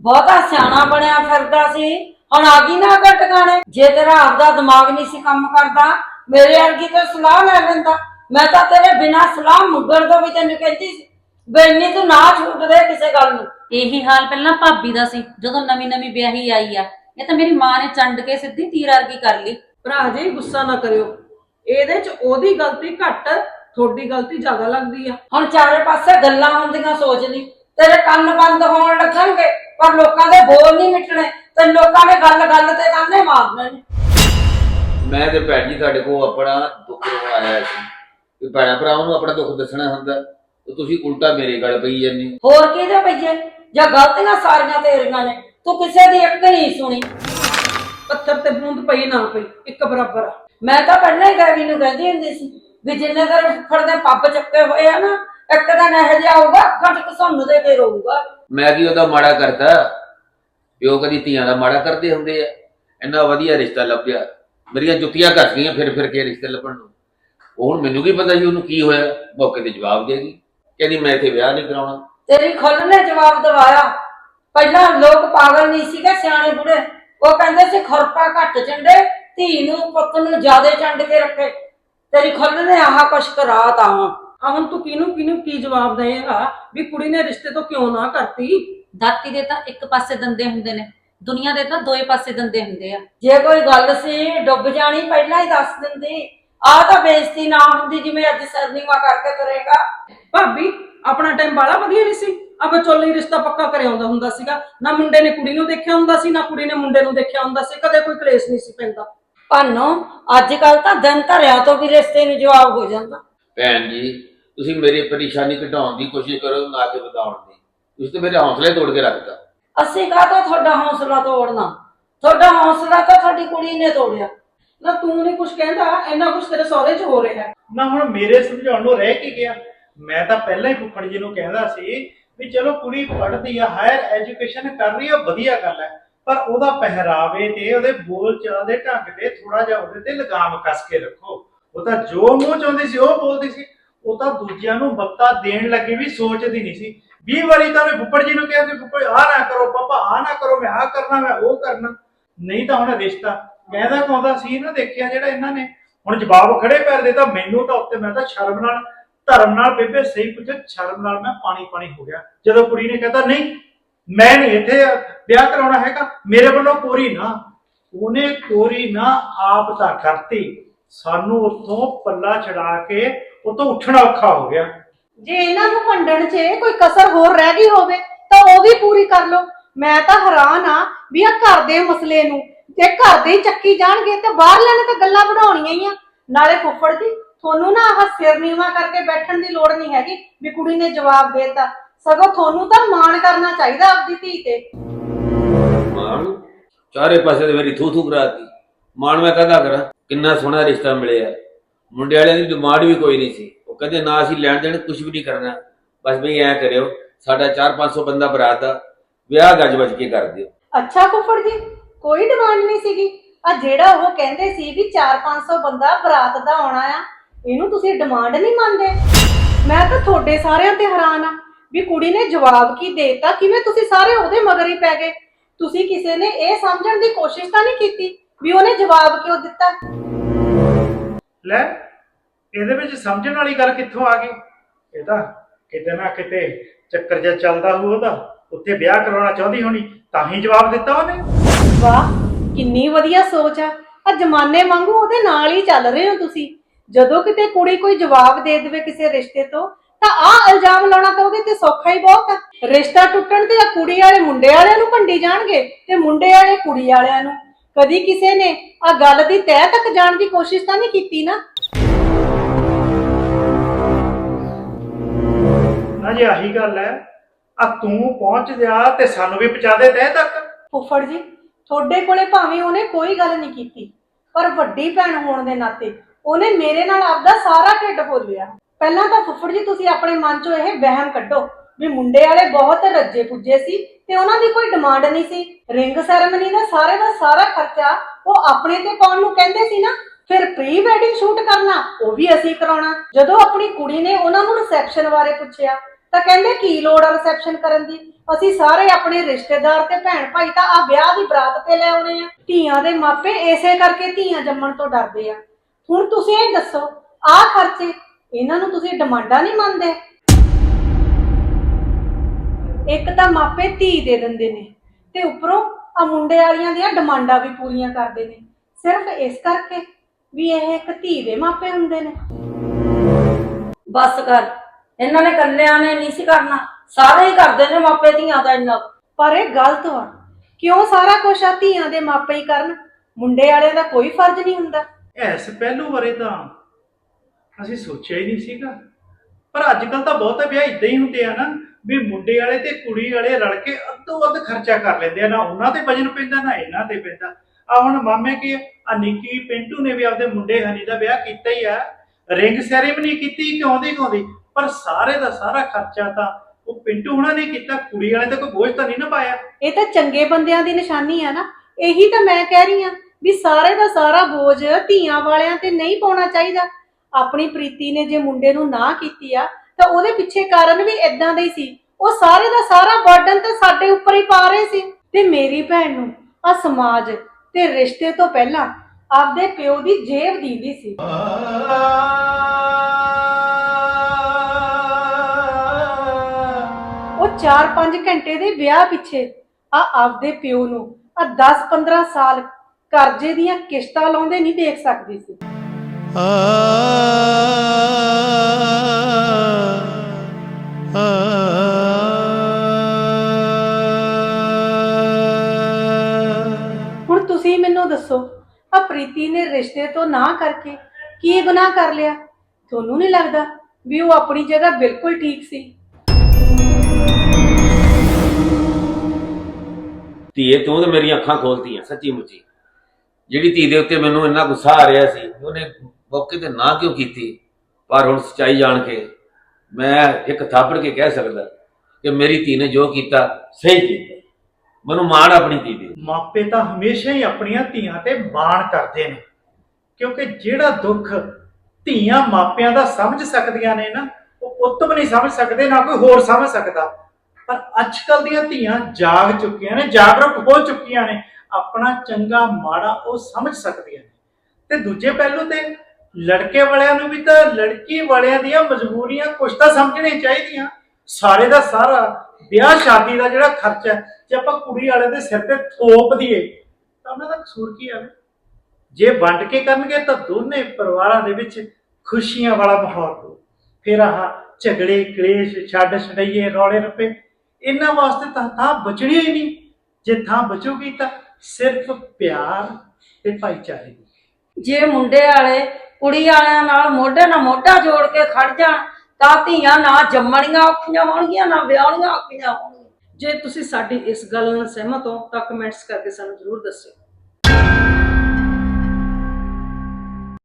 ਬਹੁਤਾ ਸਿਆਣਾ ਬਣਿਆ ਫਿਰਦਾ ਸੀ। ਹੁਣ ਆ ਗਈ ਨਾ ਅਗਰ ਟਿਕਾਣੇ। ਜੇ ਤੇਰਾ ਆਪਦਾ ਦਿਮਾਗ ਨਹੀਂ ਸੀ ਕੰਮ ਕਰਦਾ ਮੇਰੇ ਵਰਗੀ ਤੋਂ ਸਲਾਹ ਲੈ ਲੈਂਦਾ। ਮੈਂ ਤਾਂ ਤੇਰੇ ਬਿਨਾਂ ਸਲਾਹ ਮੁੱਗਰ ਤੋਂ ਵੀ ਤੈਨੂੰ ਕਹਿੰਦੀ ਸੀ ਬੈਨੀ ਤੂੰ ਨਾ ਛੁੱਟ ਦੇ ਕਿਸੇ ਗੱਲ ਨੂੰ। ਇਹੀ ਹਾਲ ਪਹਿਲਾਂ ਭਾਬੀ ਦਾ ਸੀ ਜਦੋਂ ਨਵੀਂ ਨਵੀਂ ਵਿਆਹੀ ਆਈ ਆ। ਇਹ ਤਾਂ ਮੇਰੀ ਮਾਂ ਨੇ ਚੰਡ ਕੇ ਸਿੱਧੀ ਤੀਰ ਵਰਗੀ ਕਰ ਲਈ। ਭਰਾ ਜੀ ਗੁੱਸਾ ਨਾ ਕਰਿਓ। ਇਹਦੇ ਚ ਉਹਦੀ ਗਲਤੀ ਘੱਟ ਤੁਹਾਡੀ ਗਲਤੀ ਜ਼ਿਆਦਾ ਲੱਗਦੀ ਆ। ਹੁਣ ਚਾਰੇ ਪਾਸੇ ਗੱਲਾਂ ਹੁੰਦੀਆਂ ਸੋਚ ਲਈ ਤੇਰੇ ਕੰਨ ਬੰਦ ਹੋਣ ਲੱਗਣਗੇ ਪਰ ਲੋਕਾਂ ਦੇ ਬੋਲ ਨਹੀਂ ਮਿਟਣੇ। ਤੇ ਲੋਕਾਂ ਨੇ ਗੱਲ ਗੱਲ ਤੇ ਤਾਨੇ ਮਾਰਨੇ ਨੇ। ਮੈਂ ਤੇ ਭੈਣ ਜੀ ਤੁਹਾਡੇ ਕੋਲ ਆਪਣਾ ਦੁੱਖ ਰੋਣ ਆਇਆ ਸੀ। ਕਿ ਭੈਣਾ ਭਰਾਵਾਂ ਨੂੰ ਆਪਣਾ ਦੁੱਖ ਦੱਸਣਾ ਹੁੰਦਾ। ਤੇ ਤੁਸੀਂ ਉਲਟਾ ਮੇਰੇ ਗਲ ਪਈ ਜਾਂਦੇ ਹੋ। ਹੋਰ ਕਿਹਦੇ ਪਈਏ ਜਾਂ ਗਲਤੀਆਂ ਸਾਰੀਆਂ ਤੇਰੀਆਂ ਨੇ। ਤੂੰ ਕਿਸੇ ਦੀ ਇੱਕ ਨਹੀਂ ਸੁਣੀ। ਪੱਥਰ ਤੇ ਬੂੰਦ ਪਈ ਨਾ ਪਈ ਇੱਕ ਬਰਾਬਰ ਆ। ਮੈਂ ਤਾਂ ਪਹਿਲਾਂ ਹੀ ਗੈਵੀ ਨੂੰ ਕਹਿੰਦੀ ਹੁੰਦੀ ਸੀ ਵੀ ਜਿੰਨੇ ਦਰ ਫੁੱਫੜ ਦੇ ਪੱਪ ਚੱਕੇ ਹੋਏ ਆ ਨਾ ਇੱਕ ਦਿਨ ਇਹੋ ਜਿਹਾ ਆਊਗਾ ਚ ਘਸੁੰਨ ਦੇ ਕੇ ਰਹੂਗਾ। ਮੈਂ ਕੀ ਉਹਦਾ ਮਾੜਾ ਕਰਤਾ ਪਿਓ ਕਦੀ ਧੀਆਂ ਦਾ ਮਾੜਾ ਕਰਦੇ ਹੁੰਦੇ ਆ। ਇੰਨਾ ਵਧੀਆ ਰਿਸ਼ਤਾ ਲੱਭਿਆ। ਮੇਰੀਆਂ ਜੁੱਤੀਆਂ ਘਸ ਗਈਆਂ ਫਿਰ ਫਿਰ ਕੇ ਰਿਸ਼ਤੇ ਲੱਭਣ ਨੂੰ। ਉਹ ਹੁਣ ਮੈਨੂੰ ਕੀ ਪਤਾ ਸੀ ਉਹਨੂੰ ਕੀ ਹੋਇਆ ਮੌਕੇ ਤੇ ਜਵਾਬ ਦੇਗੀ ਕਹਿੰਦੀ ਮੈਂ ਇੱਥੇ ਵਿਆਹ ਨਹੀਂ ਕਰਾਉਣਾ। ਤੇਰੀ ਖੁੱਲ ਨੇ ਜਵਾਬ ਦਵਾਇਆ। ਪਹਿਲਾਂ ਲੋਕ ਪਾਗਲ ਨਹੀਂ ਸੀਗੇ ਸਿਆਣੇ ਬੁੜੇ ਉਹ ਕਹਿੰਦੇ ਸੀ ਖੁਰਪਾ ਘੱਟ ਚੰਡੇ ਧੀ ਨੂੰ ਪੁੱਤ ਨੂੰ ਜਿਆਦੇ ਚੰਡ ਕੇ ਰੱਖੇ। ਤੇਰੀ ਖੁੱਲ ਨੇ ਆਹ ਕੁਛ ਕਰਾਤਾ ਵਾ ਆ ਹੁਣ ਤੂੰ ਕਿਹਨੂੰ ਕਿਹਨੂੰ ਕੀ ਜਵਾਬ ਦੇਏਗਾ ਵੀ ਕੁੜੀ ਨੇ ਰਿਸ਼ਤੇ ਤੋਂ ਕਿਉਂ ਨਾ ਕਰਤੀ? ਦਾਤੀ ਦੇ ਤਾਂ ਇੱਕ ਪਾਸੇ ਦੰਦੇ ਹੁੰਦੇ ਨੇ ਦੁਨੀਆ ਦੇ ਤਾਂ ਦੋਏ ਪਾਸੇ ਦੰਦੇ ਹੁੰਦੇ ਆ। ਜੇ ਕੋਈ ਗੱਲ ਸੀ ਡੁੱਬ ਜਾਣੀ ਪਹਿਲਾਂ ਹੀ ਦੱਸ ਦਿੰਦੀ। ਆਹ ਤਾਂ ਬੇਇੱਜ਼ਤੀ ਨਾ ਹੁੰਦੀ ਜਿਵੇਂ ਅੱਜ ਸਰਨੀਵਾ ਕਰਕੇ ਕਰੇਗਾ ਭਾਬੀ ਆਪਣਾ ਟਾਈਮ ਬਾਲਾ ਵਧੀਆ ਨਹੀਂ ਸੀ? ਆ ਵਿਚੋਲੇ ਹੀ ਰਿਸ਼ਤਾ ਪੱਕਾ ਕਰਿਆ ਹੁੰਦਾ ਹੁੰਦਾ ਸੀਗਾ। ਨਾ ਮੁੰਡੇ ਨੇ ਕੁੜੀ ਨੂੰ ਦੇਖਿਆ ਹੁੰਦਾ ਸੀ ਨਾ ਕੁੜੀ ਨੇ ਮੁੰਡੇ ਨੂੰ ਦੇਖਿਆ ਹੁੰਦਾ ਸੀ। ਕਦੇ ਕੋਈ ਕਲੇਸ਼ ਨਹੀਂ ਸੀ ਪੈਂਦਾ। ਭਾਨੋ ਅੱਜ ਕੱਲ ਤਾਂ ਦਿਨ ਧਰਿਆ ਤੋਂ ਵੀ ਰਿਸ਼ਤੇ ਨੂੰ ਜਵਾਬ ਹੋ ਜਾਂਦਾ। ਭੈਣ ਜੀ ਤੁਸੀਂ ਮੇਰੀ ਪਰੇਸ਼ਾਨੀ ਘਟਾਉਣ ਦੀ ਕੋਸ਼ਿਸ਼ ਕਰੋ ਨਾ ਕਿ ਵਧਾਉਣ ਦੀ। ਤੁਸੀਂ ਤੇ ਮੇਰੇ ਹੌਸਲੇ ਤੋੜ ਕੇ ਰੱਖਤਾ। ਅਸੀਂ ਕਾਹਤੋਂ ਤੁਹਾਡਾ ਹੌਸਲਾ ਤੋੜਨਾ? ਤੁਹਾਡਾ ਹੌਸਲਾ ਤਾਂ ਤੁਹਾਡੀ ਕੁੜੀ ਨੇ ਤੋੜਿਆ। ਨਾ ਤੂੰ ਨਹੀਂ ਕੁਝ ਕਹਿੰਦਾ ਇੰਨਾ ਕੁਝ ਤੇਰੇ ਸਹੁਰੇ 'ਚ ਹੋ ਰਿਹਾ। ਨਾ ਹੁਣ ਮੇਰੇ ਸਮਝਾਉਣ ਨੂੰ ਰਹਿ ਕੀ ਗਿਆ? ਮੈਂ ਤਾਂ ਪਹਿਲਾਂ ਹੀ ਫੁੱਫੜ ਜੀ ਨੂੰ ਕਹਿੰਦਾ ਸੀ ਵੀ ਚਲੋ ਕੁੜੀ ਪੜ੍ਹਦੀ ਆ ਹਾਇਰ ਐਜੂਕੇਸ਼ਨ ਕਰ ਰਹੀ ਆ ਵਧੀਆ ਗੱਲ ਹੈ ਪਰ ਉਹਦਾ ਪਹਿਰਾਵੇ ਤੇ ਉਹਦੇ ਬੋਲ ਚਾਲ ਦੇ ਢੰਗ ਤੇ ਥੋੜਾ ਜਿਹਾ ਉਹਦੇ ਤੇ ਲਗਾਮ ਕੱਸ ਕੇ ਰੱਖੋ। ਉਹ ਤਾਂ ਜੋ ਮੂੰਹ ਚਾਹੁੰਦੀ ਸੀ ਉਹ ਬੋਲਦੀ ਸੀ। ਉਹ ਤਾਂ ਦੂਜਿਆਂ ਨੂੰ ਬੱਤਾ ਦੇਣ ਲੱਗੀ ਵੀ ਸੋਚਦੀ ਨਹੀਂ ਸੀ। 20 ਵਾਰੀ ਤਾਂ ਮੈਂ ਫੁੱਫੜ ਜੀ ਨੂੰ ਕਿਹਾ ਕਿ ਫੁੱਫੜ, ਆਹ ਨਾ ਕਰੋ ਪਾਪਾ, ਆਹ ਨਾ ਕਰੋ, ਮੈਂ ਆਹ ਕਰਨਾ, ਮੈਂ ਉਹ ਕਰਨਾ। ਨਹੀਂ ਤਾਂ ਹੁਣ ਰਿਸ਼ਤਾ ਕਹਿੰਦਾ ਕਹਉਂਦਾ ਸੀ ਨਾ ਦੇਖਿਆ ਜਿਹੜਾ ਇਹਨਾਂ ਨੇ, ਹੁਣ ਜਵਾਬ ਖੜੇ ਪੈਰ ਦੇ ਤਾਂ ਮੈਨੂੰ ਤਾਂ ਉੱਤੇ ਮੈਂ ਤਾਂ ਸ਼ਰਮ ਨਾਲ, ਧਰਮ ਨਾਲ ਬੇਬੇ ਸਹੀ ਪੁੱਛੇ, ਸ਼ਰਮ ਨਾਲ ਮੈਂ ਪਾਣੀ ਪਾਣੀ ਹੋ ਗਿਆ। ਜਦੋਂ ਕੁੜੀ ਨੇ ਕਹਤਾ, ਨਹੀਂ, ਮੈਂ ਨਹੀਂ ਇੱਥੇ ਵਿਆਹ ਕਰਾਉਣਾ ਹੈਗਾ, ਮੇਰੇ ਵੱਲੋਂ ਕੋਰੀ ਨਾ। ਉਹਨੇ ਕੋਰੀ ਨਾ ਆਪ ਤਾਂ ਕਰਤੀ। ਸਾਨੂੰ ਉੱਥੋਂ ਪੱਲਾ ਛਡਾ ਕੇ ਉਤੋਂ ਉੱਠਣਾ ਔਖਾ ਹੋ ਗਿਆ। ਜੇ ਇਹਨਾਂ ਨੂੰ ਵੰਡਣ 'ਚ ਕੋਈ ਕਸਰ ਹੋਰ ਰਹਿ ਗਈ ਹੋਵੇ ਤਾਂ ਉਹ ਵੀ ਪੂਰੀ ਕਰ ਲਓ। ਮੈਂ ਤਾਂ ਹੈਰਾਨ ਆ ਵੀ ਆ ਘਰ ਦੇ ਮਸਲੇ ਨੂੰ ਜੇ ਘਰ ਦੇ ਹੀ ਚੱਕੀ ਜਾਣਗੇ ਤੇ ਬਾਹਰਲਿਆਂ ਨੇ ਤਾਂ ਗੱਲਾਂ ਬਣਾਉਣੀਆਂ ਹੀ ਆ। ਨਾਲੇ ਫੁੱਫੜ ਜੀ ਤੁਹਾਨੂੰ ਨਾ ਆਹ ਸਿਰ ਨੀਵਾ ਕਰਕੇ ਬੈਠਣ ਦੀ ਲੋੜ ਨਹੀਂ ਹੈਗੀ ਵੀ ਕੁੜੀ ਨੇ ਜਵਾਬ ਦੇਤਾ। ਸਗੋਂ ਤੁਹਾਨੂੰ ਤਾਂ ਮਾਣ ਕਰਨਾ ਚਾਹੀਦਾ ਆਪਦੀ ਧੀ ਤੇ। ਮਾਣ? ਚਾਰੇ ਪਾਸੇ ਤੇ ਮੇਰੀ ਥੂ ਥੂ ਕਰਾਤੀ। ਮਾਣ ਮੈਂ ਕਹਦਾ ਕਰਾਂ? ਕਿੰਨਾ ਸੋਹਣਾ ਰਿਸ਼ਤਾ ਮਿਲਿਆ। ਮੁੰਡੇ ਵਾਲਿਆਂ ਦੀ ਡਿਮਾਂਡ ਵੀ ਕੋਈ ਨਹੀਂ ਸੀ। ਉਹ ਕਹਿੰਦੇ, ਨਾ ਅਸੀਂ ਲੈਣ ਦੇਣ ਕੁਝ ਵੀ ਨਹੀਂ ਕਰਨਾ। ਬਸ ਬਈ ਐ ਕਰਿਓ, ਸਾਡਾ 4-500 ਬੰਦਾ ਬਰਾਤ ਦਾ ਵਿਆਹ ਗੱਜ ਵੱਜ ਕੇ ਕਰ ਦਿਓ। ਅੱਛਾ ਫੁੱਫੜ ਜੀ, ਕੋਈ ਡਿਮਾਂਡ ਨਹੀਂ ਸੀਗੀ। ਆ ਜਿਹੜਾ ਉਹ ਕਹਿੰਦੇ ਸੀ ਵੀ 4-500 ਬੰਦਾ ਬਰਾਤ ਦਾ ਆਉਣਾ ਆ, ਇਹਨੂੰ ਤੁਸੀਂ ਡਿਮਾਂਡ ਨਹੀਂ ਮੰਨਦੇ? ਮੈਂ ਤਾਂ ਤੁਹਾਡੇ ਸਾਰਿਆਂ ਤੇ ਹੈਰਾਨ ਆ ਵੀ ਕੁੜੀ ਨੇ ਜਵਾਬ ਕੀ ਦੇਤਾ, ਕਿਵੇਂ ਤੁਸੀਂ ਸਾਰੇ ਉਹਦੇ ਮਗਰ ਹੀ ਪੈ ਗਏ? ਤੁਸੀਂ ਕਿਸੇ ਨੇ ਇਹ ਸਮਝਣ ਦੀ ਕੋਸ਼ਿਸ਼ ਤਾਂ ਨਹੀਂ ਕੀਤੀ ਵੀ ਉਹਨੇ ਜਵਾਬ ਕਿਉਂ ਦਿੱਤਾ? ਲੈ, ਇਹਦੇ ਵਿੱਚ ਸਮਝਣ ਵਾਲੀ ਗੱਲ ਕਿੱਥੋਂ ਆ ਗਈ? ਇਹ ਤਾਂ ਕਿਤੇ ਨਾ ਕਿਤੇ ਚੱਕਰ ਜਿਹਾ ਚੱਲਦਾ ਹੋਊ ਉਹਦਾ। ਉੱਥੇ ਵਿਆਹ ਕਰਾਉਣਾ ਚਾਹੁੰਦੀ ਹੋਣੀ, ਤਾਂ ਹੀ ਜਵਾਬ ਦਿੱਤਾ ਉਹਨੇ। ਵਾਹ, ਕਿੰਨੀ ਵਧੀਆ ਸੋਚ ਆ। ਆ ਜਮਾਨੇ ਵਾਂਗੂ ਉਹਦੇ ਨਾਲ ਹੀ ਚੱਲ ਰਹੇ ਹੋ ਤੁਸੀਂ। ਜਦੋਂ ਕਿਤੇ ਕੁੜੀ ਕੋਈ ਜਵਾਬ ਦੇ ਦੇਵੇ ਕਿਸੇ ਰਿਸ਼ਤੇ ਤੋਂ, ਤਾਂ ਆਹ ਇਲਜ਼ਾਮ ਲਾਉਣਾ ਤਾਂ ਉਹਦੇ ਤੇ ਸੌਖਾ ਹੀ ਬਹੁਤ ਆ। ਰਿਸ਼ਤਾ ਟੁੱਟਣ ਤੇ ਆ ਕੁੜੀ ਵਾਲੇ ਮੁੰਡੇ ਵਾਲਿਆਂ ਨੂੰ ਭੰਡੀ ਜਾਣਗੇ ਤੇ ਮੁੰਡੇ ਵਾਲੇ ਕੁੜੀ ਵਾਲਿਆਂ ਨੂੰ। ਕਦੀ ਕਿਸੇ ਨੇ ਆ ਗੱਲ ਦੀ ਤਹਿ ਤੱਕ ਜਾਣ ਦੀ ਕੋਸ਼ਿਸ਼ ਤਾਂ ਨਹੀਂ ਕੀਤੀ ਨਾ? ਨਾ ਜੇ ਆਹੀ ਗੱਲ ਹੈ। ਆ ਤੂੰ ਪਹੁੰਚ ਜਾ ਤੇ ਸਾਨੂੰ ਵੀ ਪਹੁੰਚਾ ਦੇ ਤਹਿ ਤੱਕ। ਫੁੱਫੜ ਜੀ ਤੁਹਾਡੇ ਕੋਲੇ ਭਾਵੇਂ ਉਹਨੇ ਕੋਈ ਗੱਲ ਨਹੀਂ ਕੀਤੀ ਪਰ ਵੱਡੀ ਭੈਣ ਹੋਣ ਦੇ ਨਾਤੇ ਉਹਨੇ ਮੇਰੇ ਨਾਲ ਆਪਦਾ ਸਾਰਾ ਢਿੱਡ ਫੋਲਿਆ ਪਹਿਲਾਂ ਤਾਂ ਫੁੱਫੜ ਜੀ ਤੁਸੀਂ ਆਪਣੇ ਮਨ ਚੋਂ ਇਹ ਵਹਿਮ ਕੱਢੋ। ਵੀ ਮੁੰਡੇ ਵਾਲੇ ਬਹੁਤ ਰੱਜੇ ਪੁੱਜੇ ਸੀ ਤੇ ਉਹਨਾਂ ਦੀ ਕੋਈ ਡਿਮਾਂਡ ਨਹੀਂ ਸੀ। ਰਿੰਗ ਸੈਰੇਮਨੀ ਦਾ ਸਾਰੇ ਦਾ ਸਾਰਾ ਖਰਚਾ ਉਹ ਆਪਣੇ ਤੇ ਪਾਉਣ ਨੂੰ ਕਹਿੰਦੇ ਸੀ ਨਾ, ਫਿਰ ਪ੍ਰੀ ਵੈਡਿੰਗ ਸ਼ੂਟ ਕਰਨਾ, ਉਹ ਵੀ ਅਸੀਂ ਕਰਾਉਣਾ। ਜਦੋਂ ਆਪਣੀ ਕੁੜੀ ਨੇ ਉਹਨਾਂ ਨੂੰ ਰਿਸੈਪਸ਼ਨ ਬਾਰੇ ਪੁੱਛਿਆ, ਤਾਂ ਕਹਿੰਦੇ ਕੀ ਲੋੜ ਆ ਰਿਸੈਪਸ਼ਨ ਕਰਨ ਦੀ? ਅਸੀਂ ਸਾਰੇ ਆਪਣੇ ਰਿਸ਼ਤੇਦਾਰ ਤੇ ਭੈਣ ਭਾਈ ਤਾਂ ਆ ਵਿਆਹ ਦੀ ਬਰਾਤ ਤੇ ਲੈ ਆਉਣੇ ਆ। ਧੀਆਂ ਦੇ ਮਾਪੇ ਇਸੇ ਕਰਕੇ ਧੀਆਂ ਜੰਮਣ ਤੋਂ ਡਰਦੇ ਆ। ਹੁਣ ਤੁਸੀਂ ਇਹ ਦੱਸੋ, ਆਹ ਖਰਚੇ, ਇਹਨਾਂ ਨੂੰ ਤੁਸੀਂ ਡਿਮਾਂਡਾਂ ਨਹੀਂ ਮੰਨਦੇ? ਇੱਕ ਤਾਂ ਮਾਪੇ ਧੀ ਦੇ ਦਿੰਦੇ ਨੇ ਤੇ ਉੱਪਰੋਂ ਆ ਮੁੰਡੇ ਵਾਲੀਆਂ ਦੀਆਂ ਡਿਮਾਂਡਾਂ ਵੀ ਪੂਰੀਆਂ ਕਰਦੇ ਨੇ। ਸਿਰਫ ਇਸ ਕਰਕੇ ਵੀ ਇਹ ਇੱਕ ਧੀ ਦੇ ਮਾਪੇ ਹੁੰਦੇ ਨੇ। ਬਸ ਕਰ ਇਹਨਾਂ ਨੇ ਕੱਲਿਆਂ ਨੇ ਨਹੀਂ ਸੀ ਕਰਨਾ। ਸਾਰੇ ਹੀ ਕਰਦੇ ਨੇ ਮਾਪੇ ਧੀਆਂ ਦਾ ਇੰਨਾ। ਪਰ ਇਹ ਗਲਤ ਵਾ ਕਿਉਂ ਸਾਰਾ ਕੁਝ ਆ ਧੀਆਂ ਦੇ ਮਾਪੇ ਹੀ ਕਰਨ ਮੁੰਡੇ ਵਾਲਿਆਂ ਦਾ ਕੋਈ ਫਰਜ਼ ਨਹੀਂ ਹੁੰਦਾ। ਐਸ ਪਹਿਲੂ ਬਾਰੇ ਤਾਂ ਅਸੀਂ ਸੋਚਿਆ ਹੀ ਨਹੀਂ ਸੀਗਾ। ਪਰ ਅੱਜ ਕੱਲ ਤਾਂ ਬਹੁਤੇ ਵਿਆਹ ਇਦਾਂ ਹੀ ਹੁੰਦੇ ਆ ਨਾ। ਵੀ ਮੁੰਡੇ ਵਾਲੇ ਤੇ ਕੁੜੀ ਵਾਲੇ ਰਲ ਕੇ ਅੱਧੋ ਅੱਧ ਖਰਚਾ ਕਰ ਲੈਂਦੇ ਆ, ਨਾ ਉਹਨਾਂ ਤੇ ਵਜਨ ਪੈਂਦਾ, ਨਾ ਇਹਨਾਂ ਤੇ ਪੈਂਦਾ। ਆ ਹੁਣ ਮਾਮੇ ਕੀ ਆ? ਨਿੱਕੀ ਪਿੰਟੂ ਨੇ ਵੀ ਆਪਦੇ ਮੁੰਡੇ ਹਨੀ ਦਾ ਵਿਆਹ ਕੀਤਾ ਹੀ ਆ। ਰਿੰਗ ਸੈਰੇਮਨੀ ਕੀਤੀ ਕਿਉਂ ਦੀ ਕਿਉਂ ਦੀ ਪਰ ਸਾਰੇ ਦਾ ਸਾਰਾ ਖਰਚਾ ਤਾਂ ਉਹ ਪਿੰਟੂ ਹੁਣਾਂ ਨੇ ਕੀਤਾ, ਕੁੜੀ ਵਾਲੇ ਤੇ ਕੋਈ ਬੋਝ ਤਾਂ ਨਹੀਂ ਨਾ ਪਾਇਆ। ਇਹ ਤਾਂ ਚੰਗੇ ਬੰਦਿਆਂ ਦੀ ਨਿਸ਼ਾਨੀ ਆ ਨਾ। ਇਹੀ ਤਾਂ ਮੈਂ ਕਹਿ ਰਹੀ ਆ ਵੀ ਸਾਰੇ ਦਾ ਸਾਰਾ ਬੋਝ ਧੀਆਂ ਵਾਲਿਆਂ ਤੇ ਨਹੀਂ ਪਾਉਣਾ ਚਾਹੀਦਾ। ਆਪਣੀ ਪ੍ਰੀਤੀ ਨੇ ਜੇ ਮੁੰਡੇ ਨੂੰ ਨਾ ਕੀਤੀ ਆ ਤਾਂ ਉਹਦੇ ਪਿੱਛੇ ਕਾਰਨ ਵੀ ਇਦਾਂ ਦਾ ਹੀ ਸੀ। ਉਹ ਸਾਰੇ ਦਾ ਸਾਰਾ ਬਰਡਨ ਤਾਂ ਸਾਡੇ ਉੱਪਰ ਹੀ ਪਾ ਰਹੇ ਸੀ। ਤੇ ਮੇਰੀ ਭੈਣ ਨੂੰ ਆ ਸਮਾਜ ਤੇ ਰਿਸ਼ਤੇ ਤੋਂ ਪਹਿਲਾਂ ਆਪਦੇ ਪਿਓ ਦੀ ਜੇਬ ਦੀਦੀ ਸੀ। ਉਹ 4-5 ਘੰਟੇ ਦੇ ਵਿਆਹ ਪਿੱਛੇ ਆ ਆਪਦੇ ਪਿਓ ਨੂੰ ਆ 10-15 ਸਾਲ ਕਰਜ਼ੇ ਦੀਆਂ ਕਿਸ਼ਤਾਂ ਲਾਉਂਦੇ ਨਹੀਂ ਦੇਖ ਸਕਦੀ ਸੀ। ਹੁਣ ਤੁਸੀਂ ਮੈਨੂੰ ਦੱਸੋ ਆ ਪ੍ਰੀਤੀ ਨੇ ਰਿਸ਼ਤੇ ਤੋਂ ਨਾ ਕਰਕੇ ਕੀ ਗੁਨਾਹ ਕਰ ਲਿਆ? ਤੁਹਾਨੂੰ ਨਹੀਂ ਲੱਗਦਾ ਵੀ ਉਹ ਆਪਣੀ ਜਗ੍ਹਾ ਬਿਲਕੁਲ ਠੀਕ ਸੀ? ਧੀਏ, ਤੂੰ ਤੇ ਮੇਰੀਆਂ ਅੱਖਾਂ ਖੋਲਤੀਆਂ, ਸੱਚੀ ਮੁੱਚੀ। ਜਿਹੜੀ ਧੀ ਦੇ ਉੱਤੇ ਮੈਨੂੰ ਇੰਨਾ ਗੁੱਸਾ ਆ ਰਿਹਾ ਸੀ ਉਹਨੇ ਮੌਕੇ ਤੇ ਨਾ ਕਿਉਂ ਕੀਤੀ? ਪਰ ਹੁਣ ਸਚਾਈ ਜਾਣ ਕੇ ਮੈਂ ਇੱਕ ਥਾਪੜ ਕੇ ਕਹਿ ਸਕਦਾ ਕਿ ਮੇਰੀ ਧੀ ਨੇ ਜੋ ਕੀਤਾ, ਸਹੀ ਕੀਤਾ। ਮੈਨੂੰ ਮਾਣ ਆਪਣੀ ਧੀ ਦੀ। ਮਾਪੇ ਤਾਂ ਹਮੇਸ਼ਾ ਹੀ ਆਪਣੀਆਂ ਧੀਆਂ ਤੇ ਮਾਣ ਕਰਦੇ ਨੇ। ਕਿਉਂਕਿ ਜਿਹੜਾ ਦੁੱਖ ਧੀਆਂ ਮਾਪਿਆਂ ਦਾ ਸਮਝ ਸਕਦੀਆਂ ਨੇ ਨਾ, ਉਹ ਪੁੱਤ ਵੀ ਨਹੀਂ ਸਮਝ ਸਕਦੇ, ਨਾ ਕੋਈ ਹੋਰ ਸਮਝ ਸਕਦਾ। ਪਰ ਅੱਜ ਕੱਲ ਦੀਆਂ ਧੀਆਂ ਜਾਗ ਚੁੱਕੀਆਂ ਨੇ, ਜਾਗਰੂਕ ਹੋ ਚੁੱਕੀਆਂ ਨੇ। ਆਪਣਾ ਚੰਗਾ ਮਾੜਾ ਉਹ ਸਮਝ ਸਕਦੀਆਂ ਨੇ। ਤੇ ਦੂਜੇ ਪਹਿਲੂ ਤੇ ਲੜਕੇ ਵਾਲਿਆਂ ਨੂੰ ਵੀ ਤਾਂ ਲੜਕੀ ਵਾਲਿਆਂ ਦੀਆਂ ਮਜਬੂਰੀਆਂ ਕੁਛ ਤਾਂ ਸਮਝਣੀਆਂ ਚਾਹੀਦੀਆਂ। ਸਾਰੇ ਦਾ ਸਾਰਾ ਵਿਆਹ ਸ਼ਾਦੀ ਦਾ ਜਿਹੜਾ ਖਰਚਾ ਹੈ, ਜੇ ਆਪਾਂ ਕੁੜੀ ਵਾਲੇ ਦੇ ਸਿਰ ਤੇ ਥੋਪ ਦਈਏ ਤਾਂ ਉਹਨਾਂ ਦਾ ਕਸੂਰ ਕੀ ਆਵੇ ਜੇ ਵੰਡ ਕੇ ਕਰਨਗੇ ਤਾਂ ਦੋਨੇ ਪਰਿਵਾਰਾਂ ਦੇ ਵਿੱਚ ਖੁਸ਼ੀਆਂ ਵਾਲਾ ਮਾਹੌਲ ਹੋ ਫਿਰ ਆਹ ਝਗੜੇ ਕਲੇਸ਼ ਛੱਡ ਛੜਈਏ ਰੌਲੇ ਰੱਪੇ ਇਹਨਾਂ ਵਾਸਤੇ ਤਾਂ ਥਾਂ ਬਚਣੀ ਹੀ ਨਹੀਂ। ਜੇ ਥਾਂ ਬਚੂਗੀ ਤਾਂ ਸਿਰਫ ਪਿਆਰ ਤੇ ਭਾਈਚਾਰੇ ਦੀ। ਜੇ ਮੁੰਡੇ ਵਾਲੇ ਕੁੜੀ ਵਾਲਿਆਂ ਨਾਲ ਮੋਢੇ ਨਾਲ ਮੋਢਾ ਜੋੜ ਕੇ ਖੜ ਜਾਣ ਤਾਂ ਧੀਆਂ ਨਾ ਜੰਮਣੀਆਂ ਔਖੀਆਂ ਹੋਣਗੀਆਂ, ਨਾ ਵਿਆਹਣੀਆਂ ਔਖੀਆਂ ਹੋਣਗੀਆਂ। ਜੇ ਤੁਸੀਂ ਸਾਡੀ ਇਸ ਗੱਲ ਨਾਲ ਸਹਿਮਤ ਹੋ ਤਾਂ ਕਮੈਂਟਸ ਕਰਕੇ ਸਾਨੂੰ ਜ਼ਰੂਰ ਦੱਸਿਓ।